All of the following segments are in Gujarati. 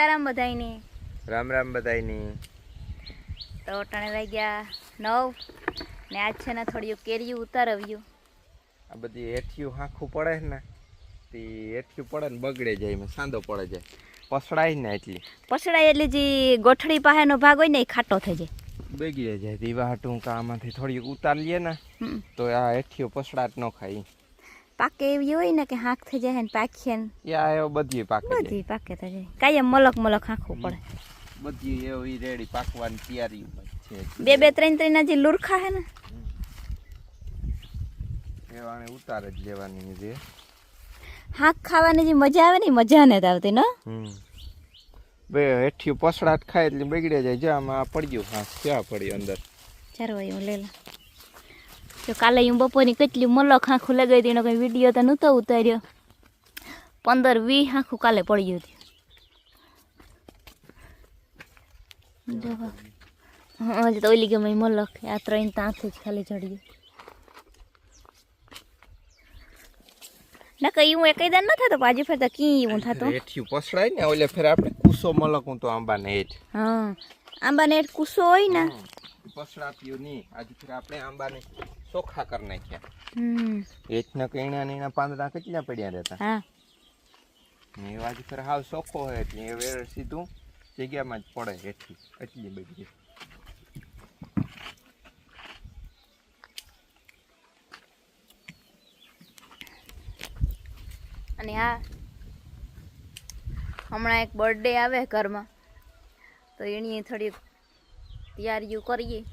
સીતારામ બધાયને. રામ રામ બધાયની. તો ટાણે વાગ્યા નવ ને આજ છે ને થોડીયું કેરીયું ઉતારવ્યું આ બધી હેઠિયું હાંખું પડે ને તે હેઠિયું પડે ને બગડે જાય એમાં સાંદો પડે જાય. પસડાય ને એટલી પસડાય એટલે જે ગોઠડી પાસેનો ભાગ હોય ને એ ખાટો થઈ જાય. બગડે જાય દીવા હાટું આમાંથી થોડી ઉતાર લઈએ ને. તો આ હેઠિયું પસડાટ ન ખાય. પાકે એવી હોય ને કે હાંક થઈ જાય ને પાકે ને. એ એવો બધી પાકે બધી પાકે થઈ જાય. કાયમ મલક મલક હાંકવું પડે. બધી એવી રેડી પાકવાની તૈયારી છે. બે બે ત્રણ ત્રણ જે લુરખા હે ને. એવાને ઉતાર જ લેવાની છે. હાંક ખાવાની જે મજા આવે ને મજા નથી આવતી ને? બે હેઠિયું પસડાટ ખાય એટલે બગડે જાય. જો આમાં પડ્યું હા ક્યાં પડ્યું અંદર? ચાલો ભાઈ હું લઈ લઉં જો કાલે હું બપોરની કેટલી મલક આંખું લગાવી હતી એનો કંઈ વીડિયો તો નહોતો ઉતાર્યો. પંદર વીસ આંખું કાલે પડ્યું હતું. હા હજી તો ઓલી ગમે મલક. આ ત્રણ ત્યાંથી જ ખાલી ચડ્યું ના કઈ હું એકઈ દાન ન થતો પાછી ફેર તો કી હું થતો. હેઠિયું પસડાય ને ઓલે ફેર આપણે કુસો મલકું તો આંબાને હેઠ. હા આંબાને એક કુસો હોય ને. પસડાપ્યું નહીં. આજે ફેર આપણે આંબાને ચોખ્ખા કરી નાખ્યા. હમ. હેઠના કઈણા ને એના પાંદડા કેટલા પડ્યા રહેતા? હા. ને એ જ ખરે હાવ ચોખ્ખો હોય એટલે એ વેર સીધું જગ્યામાં જ પડે એટલી એટલી બધી. અને આ હમણાં એક બર્થડે આવે ઘરમાં. તો એની થોડીક તૈયારીઓ કરીએ.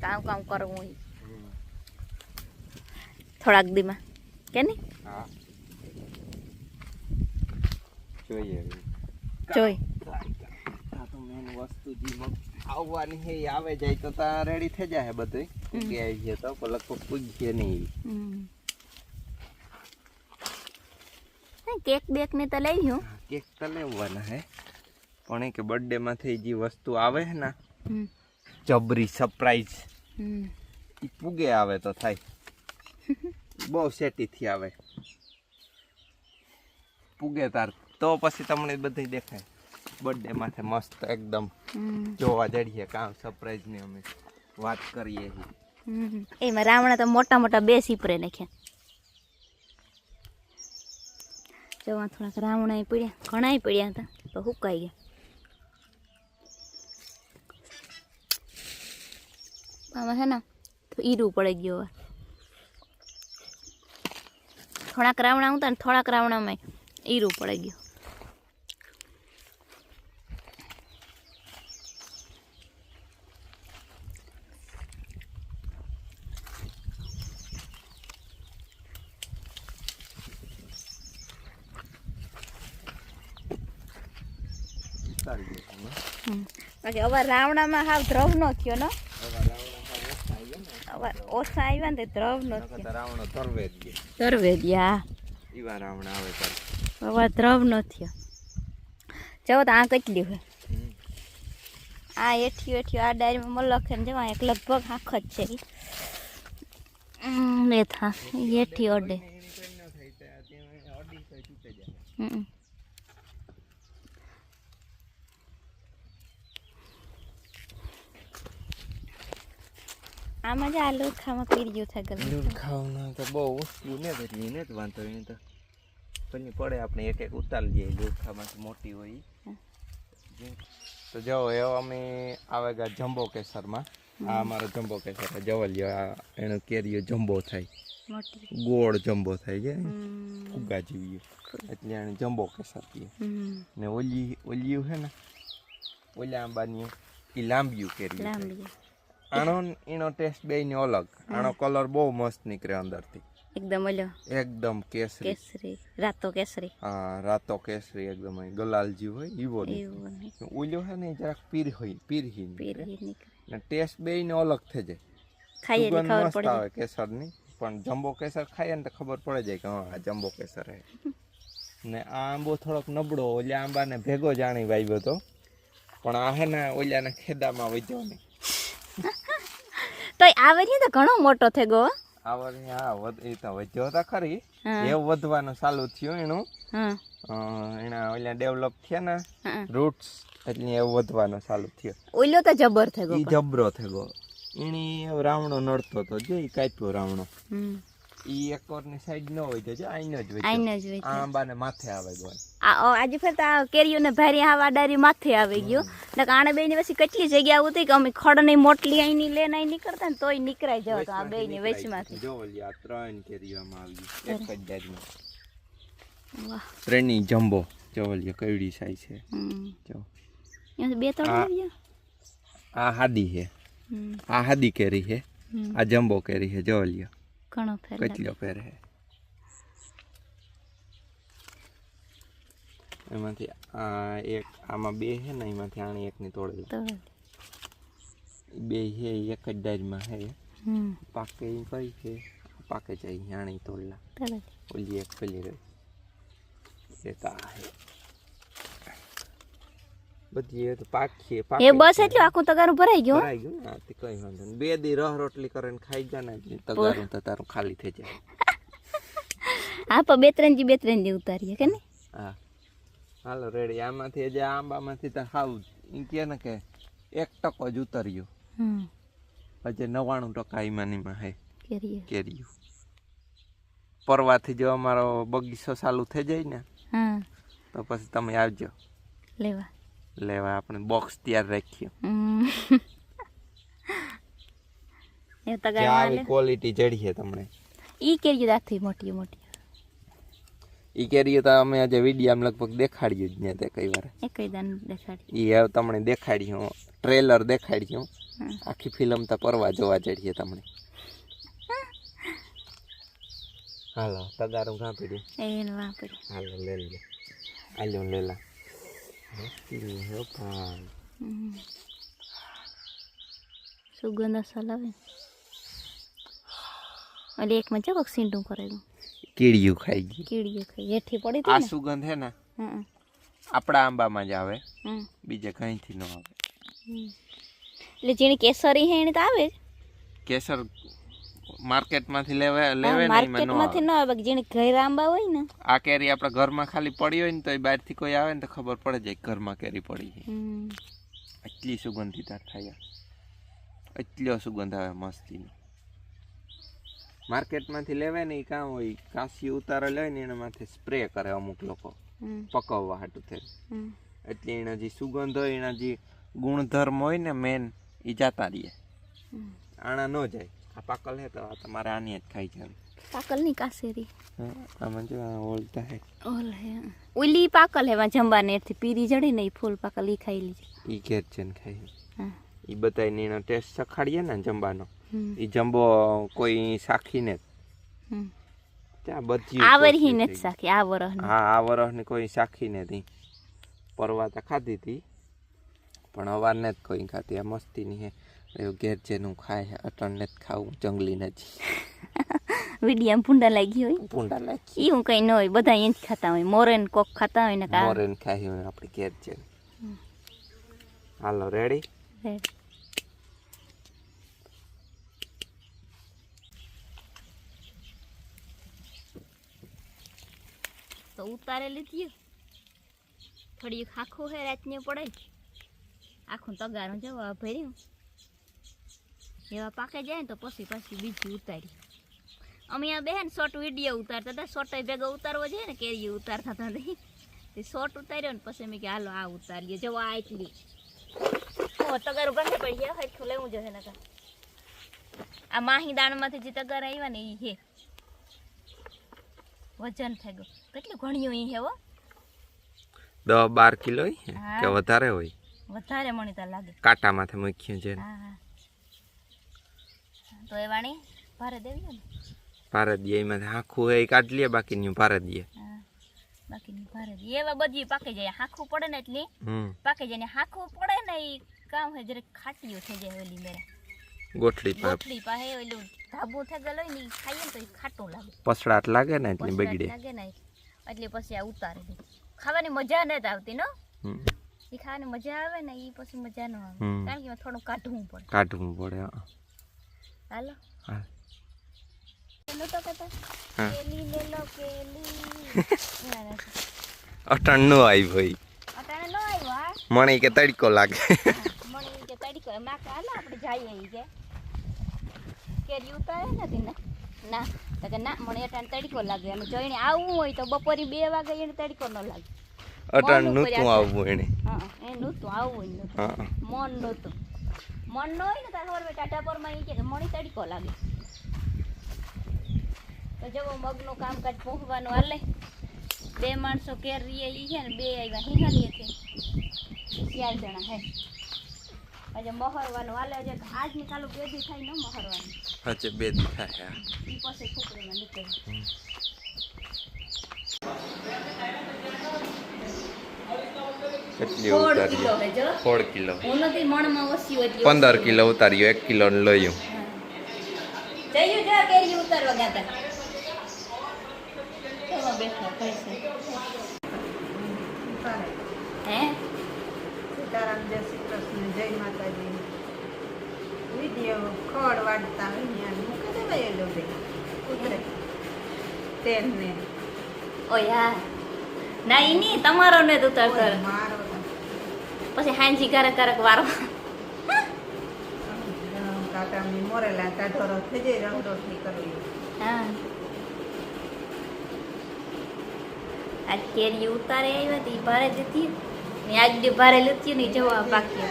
કામ કામ કરવું હોય. થોડાક દીમાં. કે નહીં? જોઈએ. જોઈ. વસ્તુ જે આવવાની હે આવે જાય તો તા રેડી થઈ જાય બધું પૂગી આવી છે તો લગભગ પૂગીએ નહીં. કેક બેક ને તો લઈ હું કેક તો લેવાના હે. પણ એ કે બર્થડે માંથી જે વસ્તુ આવે છે ને. જબરી સરપ્રાઈઝ. એ પૂગે આવે તો થાય. બહુ સેટીથી આવે પૂગે તાર. તો પછી તમને બધી દેખાય. બર્થડે માથે મસ્ત એકદમ હમ. જોવા જડીએ કામ સરપ્રાઈઝની અમે. વાત કરીએ છીએ હમ. એમાં રાવણા તો મોટા મોટા બે સીપરે નાખ્યા. જોવા થોડાક રાવણા પડ્યા. ઘણાય પડ્યા હતા. તો હુકાઈ ગયા. આમાં છે ને તો ઈરું પડી ગયું હવે. થોડાક રાવણા હતા ને થોડાક રાવણામાં ઈરું પડી ગયું સારી ગયું તમે. હમ. બાકી હવે રાવણામાં હાવ દ્રવ નો થયો ને હવે રાવણા સાવ ઓછા આવ્યા ને. હવે ઓછા આવ્યા ને તે દ્રવ નો નકર થયો તો રાવણો તરવે જ દરવેદિયા એવા રાવણા આવે તાર હવે દ્રવ નો તો આ કેટલી હોય આ એઠી એઠિયું આ ડાયરીમાં મલખે ને જવા એક લગભગ આખ જ છે. બે થા એઠી ન તો જાય. હમ. આમાં જ આ લુખામાં પીર્યું થાય ગમે દૂધ તો. બહુ વસ્તુ ને બધી એને જ વાંધો એને તો પછી પડે આપણે એક એક ઉતારી લઈએ લોખામાં મોટી હોય તો જો એવો અમે આવે ગયા જમ્બો કેસરમાં. આ અમારો જમ્બો કેસર છે. લ્યો આ એનો કેરીઓ જમ્બો થાય. ગોળ જમ્બો થાય છે. ફુગા જેવી. એટલે એને જમ્બો કેસર કહીએ. ને ઓલી ઓલિયું છે ને ઓલા આંબાની એ લાંબિયું કેરી થાય. આનો એનો ટેસ્ટ બે નો અલગ. આનો કલર બહુ મસ્ત નીકળે અંદરથી. એકદમ ઓલો એકદમ કેસરી. કેસરી. રાતો કેસરી. હા રાતો કેસરી એકદમ ગલાલજી હોય ઈવો ઓલ્યો હે ને જરાક પીર હોય પીરહી પીરી નીકળે. ને ટેસ્ટ બે નો અલગ થઈ જાય. ખાઈએ એટલે ખબર પડી આવે કેસરની. પણ જમ્બો કેસર ખાઈએ ને તો ખબર પડે જાય કે હા આ જમ્બો કેસર હે. ને આ આંબો થોડોક નબળો ઓલા આંબાને ભેગો જાણી વાવ્યો હતો પણ આ હે ને ઓલાના ખેદામાં વધ્યો નહીં. તો આવે તો ઘણો મોટો થઈ ગયો. હા. વધ- એ તો વધ્યો હતા ખરી. એ વધવાનું ચાલુ થયું એનું. એના ઓલા ડેવલપ થયા ને રૂટ્સ એટલે એ વધવાનું ચાલુ થયો. ઓલો તો જબર થઈ ગયો જબરો ગયો. એની રાવણો નડતો તો જે કાપ્યો રાવણો. હમ. ઈ એકરની સાઈડ ન હોય તો આઈનો જ હોય આઈને જ હોય આંબાને માથે આવે ગયો આ આ- આજે ફેર કેરીઓને ભારી આવા ડારી માથે આવી ગયો. એટલે આણે બે ની પછી કેટલી જગ્યા હતી કે અમે ખડની મોટલી અહીંની લઈને અહીં નીકળતા ને તોય નીકળાઈ જાવ તો આ બે વેચમાંથી જો ઓલી આ ત્રણ કેરીઓમાં આવી એક જ ડાળીમાં વાહ. ત્રણની જમ્બો. જો ઓલી સાઈ છે. જો. બે ત્રણ આવી આ હાદી છે. આ હાદી કેરી છે. આ જમ્બો કેરી છે. જો ઓલી ઘણો ફેર કચલો ફેર હે? એમાંથી આ એક આમાં બે છે ને એમાંથી આણી એકની તોડેલી. બે છે એક જ ડાળીમાં હે. પાકે કઈ છે પાકે જાય આણી તોડલા. ઓલી એક પેલી રહી. એક આ બધી એ તો એ બસ એટલું આખું તગારું ભરાઈ ગયું ભરાઈ ગયું ને? તે કઈ વાંધો નહીં. બે દી રહ રોટલી કરીને ખાઈ જા ને તગારું તો તારું ખાલી થઈ જાય. હા પણ બે ત્રણ જી બે ત્રણ જી ઉતારીએ કે ને હા. હાલો રેડી. આમાંથી જે આંબામાંથી તો કે ને કે એક ટકો જ ઉતર્યું. હમ. હજી નવ્વાણું ટકા ઈમાનીમાં હે. કેરીયું પરવાથી જો અમારો બગીચો ચાલુ થઈ જાય ને તો પછી તમે આવજો. લેવા. લેવા આપણે બોક્સ તૈયાર રાખ્યું એ તો આવી ક્વોલિટી છે તમને. ઈ કેરીઓ દાથી મોટી મોટી. ઈ કેરીઓ તો અમે આજે વિડીયામાં લગભગ દેખાડ્યું જ ને તે કઈ વાર. એ કઈ દાન દેખાડી. ઈ હવે તમને દેખાડ્યું ટ્રેલર દેખાડ્યું. આખી ફિલ્મ તો પરવા જોવા જડીએ તમને. હાલો તગારું કાપી દે એને વાપરી હાલો લે લે. આલ્યો લેલા હે ભાઈ હમ. સુગંધ અસલ આવે ઓલી એકમાં જો કોક સીંટું કરેલું કીડિયું ખાઈ ગઈ કીડીએ ખાઈ હેઠી પડી આ સુગંધ હે ને આપણા આંબામાં જ આવે. હમ, બીજે કઈથી ન આવે. એટલે જેની કેસરી હે એની તો આવે કેસર માર્કેટમાંથી લેવા લેવે માર્કેટમાંથી ન આવે. જેને ઘેર આંબા હોય ને. આ કેરી આપણા ઘરમાં ખાલી પડી હોય ને તો એ બહારથી કોઈ આવે ને તો ખબર પડે જાય ઘરમાં કેરી પડી છે. એટલી સુગંધિત થાય એટલો સુગંધ આવે મસ્તીનો. માર્કેટમાંથી લેવાય ને એ કામ હોય કાશી ઉતારે લે ને એનામાંથી સ્પ્રે કરે અમુક લોકો. પકવવા હાટું થઈ એટલે એના જે સુગંધ હોય એના જે ગુણધર્મ હોય ને મેન એ જાતા રહીએ. આણા ન જાય. આ પાકલ હે તો તમારે આની જ ખાઈ જાય પાકલની કાસેરી આમાં જો ઓલતા હે. ઓલ હે. ઓલી પાકલ હે વા જંબા નેરથી પીરી જડી ને ઈ ફૂલ પાકલ ઈ ખાઈ લીધી. ઈ ઘેર છે ને ખાઈ હા. એ બધાને એનો ટેસ્ટ ચખાડીએ ને જંબાનો ઈ જંબો કોઈ સાખીને હમ. ત્યાં બધી આવરહી થઈ. સાખી આ વરહ હા આ વરસની કોઈ સાખી નથી પરવા તો ખાધી હતી પણ અવારને જ કોઈ ખાતી આ મસ્તીની હે. એવું ઘેર જેનું ખાય છે અટણને જ ખાવું જંગલી નથી વિડીયામાં ભૂંડા લાગી હોય પૂંડા લાગી હું કઈ ન હોય બધા અહીં જ ખાતા હોય મોરેન કોક ખાતા હોય ને કા મોરેન ખાઈ હોય આપણે ઘેર છે હાલો રેડી રેડી. તો ઉતારે લીધી થોડીક આખું હે રાતને પડે આખું તગારું જવા ભર્યું એવા પાકે જાય ને તો પછી પછી બીજી ઉતારી. અમે આ બેન શોર્ટ વીડિયો ઉતારતા હતા. શોર્ટ ભેગો ઉતારવો જોઈએ ને કેરી ઉતારતા હતા નહીં. તે શોર્ટ ઉતાર્યો ને પછી મેં કે હાલો આ ઉતારીએ. જો આ એટલી તગારું બંધ પડી ગયા. હરખું લેવું જોઈએ નકા આ માહી દાણમાંથી જે તગાર આવ્યા ને એ હે. વજન થઈ ગયું કેટલું ઘણ્યું એ હે હો? દસ બાર કિલો હોય કે હા. વધારે હોય. વધારે મને તો લાગે. કાંટામાંથી મૂક્યું છે હા હા. તો એ વાણી ભારે દેવી ને? ભારત દે એમાં આખું એ કાઢ લે બાકીનું ભારત દે. બાકીની ભારે દે. એવા બધી પાકી જાય હાખું પડે ને એટલી. પાકી જાય ને હાખું પડે ને એ કામ હે જરે ખાટીઓ થઈ જાય ઓલી મેરા ગોઠડી પાપ. ગોઠડી પાસે ઓલું ધાબુ થઈ ગયેલો ને ખાઈએ ને તો ખાટું લાગે. પસડાટ લાગે ને એટલી બગડે. લાગે ને એટલે પછી આ ઉતારી દે ખાવાની મજા નથી આવતી નો. એ ખાવાની મજા આવે ને એ પછી મજા ન આવે. કારણ કે થોડું કાઢવું પડે. કાઢવું પડે હા. હાલો. હા. કેલી ના, આવી ભાઈ અટાણે મને કે તડકો લાગે. મને કે તડકો. માં કે હાલો આપણે જઈએ કે. કેરી ઉતારે નથી ને. ના તો કે ના મને અટાણે તડીકો લાગે. અને જોઈને આવવું હોય તો બપોરે બે વાગે એને તડકો ન લાગે. અટાણ નહોતું આવવું એને. હા એ નહોતું આવવું નહોતું. મન નહોતું. મન ન હોય ને તારે ખબર ટાટા પરમાં એ કે મણી તડીકો લાગે. તો જવો મગનું કામકાજ પહોંચવાનું હાલે. બે માણસો કેર રીએ ઈ છે ને બે આવ્યા હિંગાલીએ છે. ચાર જણા હે. આજે મહરવાનું હાલે છે આજની કાલુ બેદી થાય ન મહરવાનું. સાચે બેદી થાય. ઈ પછી છોકરીમાં નીકળે. કેટલી સોળ કિલો ઓછી પંદર કિલો ઉતાર્યું એક કિલો લયું. હે. સીતારામ જય શ્રી કૃષ્ણ જય માતાજી. વીડિયો ખડ વાડતા અહીંયા મૂકી દેવાયેલો બે કુતરે તેલને ઓય ના ઈ નહીં તમારો ને તો મારો પછી હાંજી કારક કારક વારો કાકાની મોરેલા કાઢોરો થઈ જાય રંગ રોટલી કરવી હા આજ કેરી ઉતારે આવ્યા હતી ભારે જતી ને આજ દી ભારે લેતી ને જવા બાકી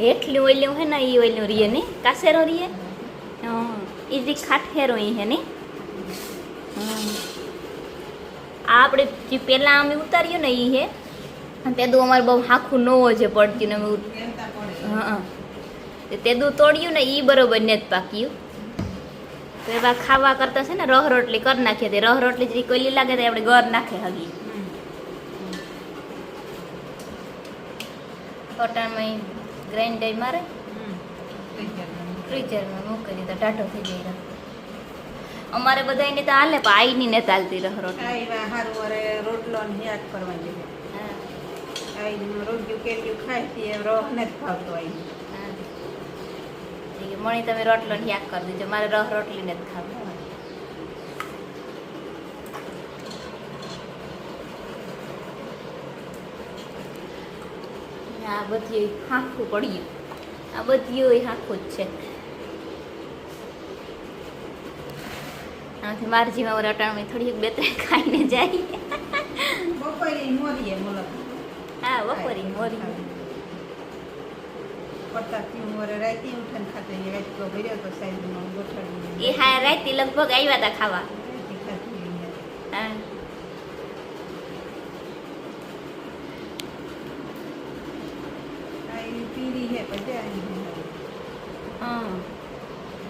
હેઠલું ઓલ્યું હે ને ઈ ઓલ્યું રીએ ને કાસેરો રીએ હા ઈ રી ખાઠેરો ઈ હે ને હમ. આ આપણે જે પેલા અમે ઉતાર્યું ને ઈ હે અને તે દુ અમારે બહુ હાખું નવો છે પડતી ને હા. તે તેદું તોડ્યું ને એ બરોબર ને જ પાક્યું. તો એવા ખાવા કરતા છે ને રહ રોટલી કરી નાખીએ તે. રહ રોટલી જે કોઈલી લાગે તો આપણે ગર નાખે હગી. ટોટામાં ગ્રાઇન્ડર મારે. ફ્રીચરમાં મૂકી દીધા ટાઢો થઈ જાય અમારે અમારે એની તો હાલે, પણ આઈની ને ચાલતી રહ રોટલી. રોટલો ને કરવાની છે આઈ રોગ્યું ખાય તે રસ ને જ ભાવતો આઈ હા. ઠીક છે. મણી તમે રોટલો યાદ કરી દેજો. મારે રહ રોટલી ને જ ખાવી. આ બધી હાંખું પડ્યું આ બધી હાંખું જ છે. આનાથી મારી જીમાં વર અટાણમાં થોડીક બે ત્રણ ખાઈને જાય. બપોરે મોરીએ મુલક હા બપોરી મોરી એ તો હા રાતે લગભગ આવ્યા હતા ખાવા. હા. પીળી પછી હા.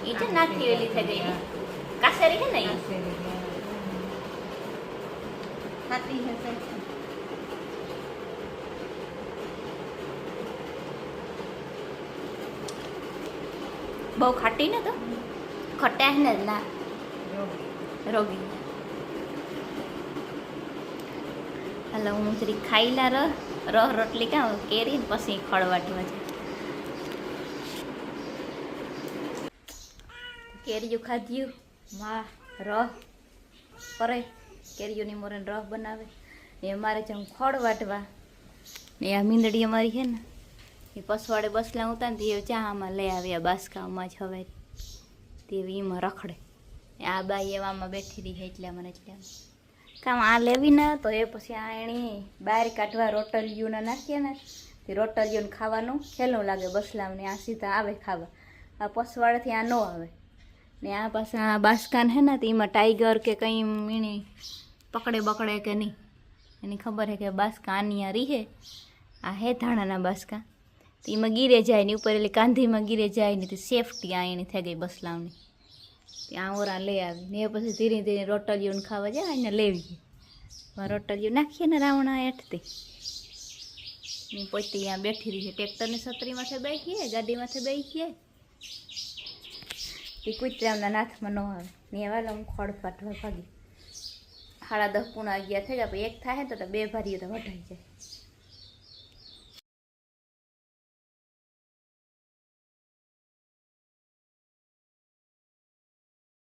એ છે નાથી ઓલી થઈ ગઈ. ને કાસેરી ને હે. સાહેબ. બહુ ખાટી ને તો? ખટા હે ને ના. રોગી. હાલો, હું જરી ખાઈલા રહ. રહ રોટલી કાં કેરી ને પછી ખળવાટવા છે કેરીયું ખાધ્યું વાહ, રહ. કરે કેરીઓની મોરે રહ બનાવે. ને અમારે જમ ખોળ વાટવા. ને આ મીંદડી અમારી છે ને એ પસવાડે બસલા ઉતા ને તે ચા આમાં લઈ આવ્યા. બાસકામાં જ હવે તેવી એમાં રખડે. આ બાઈ એવામાં બેઠી રહી એટલે મને એટલે. કામ આ લેવી ના તો એ પછી આ એણી બહાર કાઢવા રોટલીઓના નાખીએ ને તે રોટલીઓને ખાવાનું ખેલું લાગે બસલામને આ સીધા આવે ખાવા. આ પસવાડેથી આ ન આવે. ને આ પાછા આ બાસકાન હે ને તો એમાં ટાઈગર કે કંઈ મીણી પકડે બકડે કે નહીં. એની ખબર હે કે બાસકા આની આ રીહે આ હે ધાણાના બાસકા. તો એમાં ગીરે જાય ને ઉપર એટલે કાંધીમાં ગીરે જાય ને તે સેફટી આ એની થઈ ગઈ બસલાવની ત્યાં ઓરા લઈ આવી. ને પછી ધીરે ધીરે રોટલીઓને ખાવા જાય એને લેવી રોટલીઓ નાખીએ ને રાવણા હેઠથી ને પોતે ત્યાં બેઠી રહી છે. ટ્રેક્ટરની છત્રીમાંથી બેસીએ ગાડીમાંથી બેસીએ એ કુતરામના નાથમાં ન આવે. ને એવા હું ખડ ભાગી. સાડા દસ પૂણા અગિયાર થઈ ગયા પછી એક થાય તો બે ભારીઓ તો વઢાઈ જાય.